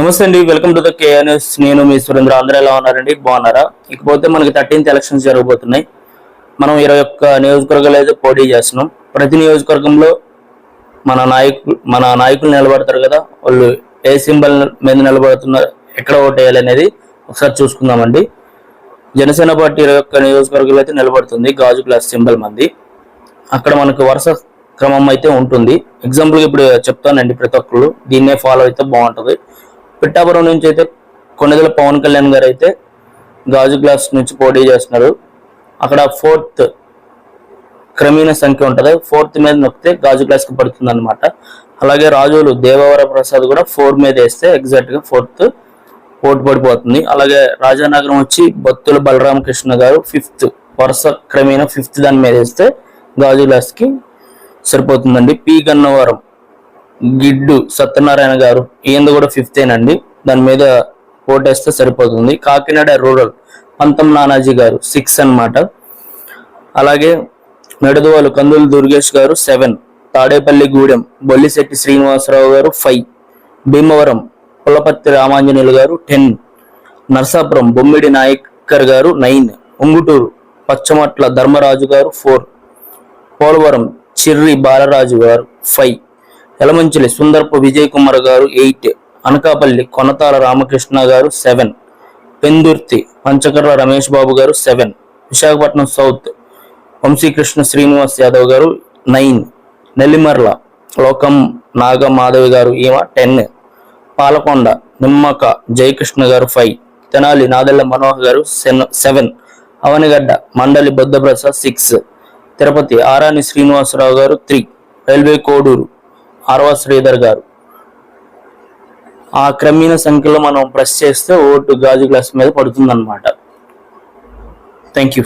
నమస్తే అండి welcome to the KNS నేను మీ సురేంద్ర. అందరూ ఎలా ఉన్నారండి? బాగున్నారా? ఇకపోతే మనకి థర్టీన్త్ ఎలక్షన్స్ జరగబోతున్నాయి. మనం ఇరవై ఒక్క నియోజకవర్గాలు అయితే పోటీ చేస్తున్నాం. ప్రతి నియోజకవర్గంలో మన నాయకులు మన నాయకులు నిలబడతారు కదా. వాళ్ళు ఏ సింబల్ మీద నిలబడుతున్నారు ఎక్కడ ఓటేయాలి వేయాలి అనేది ఒకసారి చూసుకుందామండి. జనసేన పార్టీ ఇరవై ఒక్క నియోజకవర్గాలు అయితే నిలబడుతుంది గాజు క్లాస్ సింబల్ మంది. అక్కడ మనకు వరుస క్రమం అయితే ఉంటుంది. ఎగ్జాంపుల్ ఇప్పుడు చెప్తానండి ప్రతి ఒక్కరు దీన్నే ఫాలో అయితే బాగుంటుంది. పిట్టాపురం నుంచి అయితే కొన్నిదల పవన్ కళ్యాణ్ గారు అయితే గాజు గ్లాస్ నుంచి పోటీ చేస్తున్నారు. అక్కడ ఫోర్త్ క్రమీణ సంఖ్య ఉంటుంది. ఫోర్త్ మీద నొక్కితే గాజు గ్లాస్కి పడుతుంది అనమాట అలాగే రాజులు దేవవర ప్రసాద్ కూడా ఫోర్ మీద వేస్తే ఎగ్జాక్ట్గా ఫోర్త్ ఓటు పడిపోతుంది. అలాగే రాజానగరం వచ్చి బొత్తుల బలరామకృష్ణ గారు ఫిఫ్త్ వరుస క్రమేణ ఫిఫ్త్ దాని మీద వేస్తే గాజు గ్లాస్కి సరిపోతుందండి. పి గన్నవరం గిడ్డు సత్యనారాయణ గారు ఈయన కూడా ఫిఫ్తేనండి దాని మీద ఓటేస్తే సరిపోతుంది. కాకినాడ రూరల్ పంతం నానాజీ గారు సిక్స్ అన్నమాట. అలాగే నడుదువాలు కందులు దుర్గేష్ గారు సెవెన్ తాడేపల్లి గూడెం బొల్లిశెట్టి శ్రీనివాసరావు గారు ఫైవ్ భీమవరం పుల్లపత్తి రామాంజనేయులు గారు టెన్ నర్సాపురం బొమ్మిడి నాయకర్ గారు నైన్ ఉంగుటూరు పచ్చమట్ల ధర్మరాజు గారు four Polavaram Chirri Balaraju garu five Yelamanchili Sundarapu Vijay Kumar garu eight Anakapalli Konathala Ramakrishna garu seven Pendurthi Panchakarla Ramesh Babu garu seven Visakhapatnam south Vamsikrishna Srinivas Yadav garu nine Nellimarla లోకం నాగ మాధవి గారు ఈమె ten Palakonda Nimmaka Jayakrishna గారు five Tenali Nadella Manohar garu seven Avanigadda Mandali Buddhaprasad six Tirupati Arani Srinivasarao garu three railway Koduru Arava Sridhar garu. ఆ క్రమీణ సంఖ్యలో మనం press చేస్తే vote గాజు glass మీద పడుతుందన్నమాట. Thank you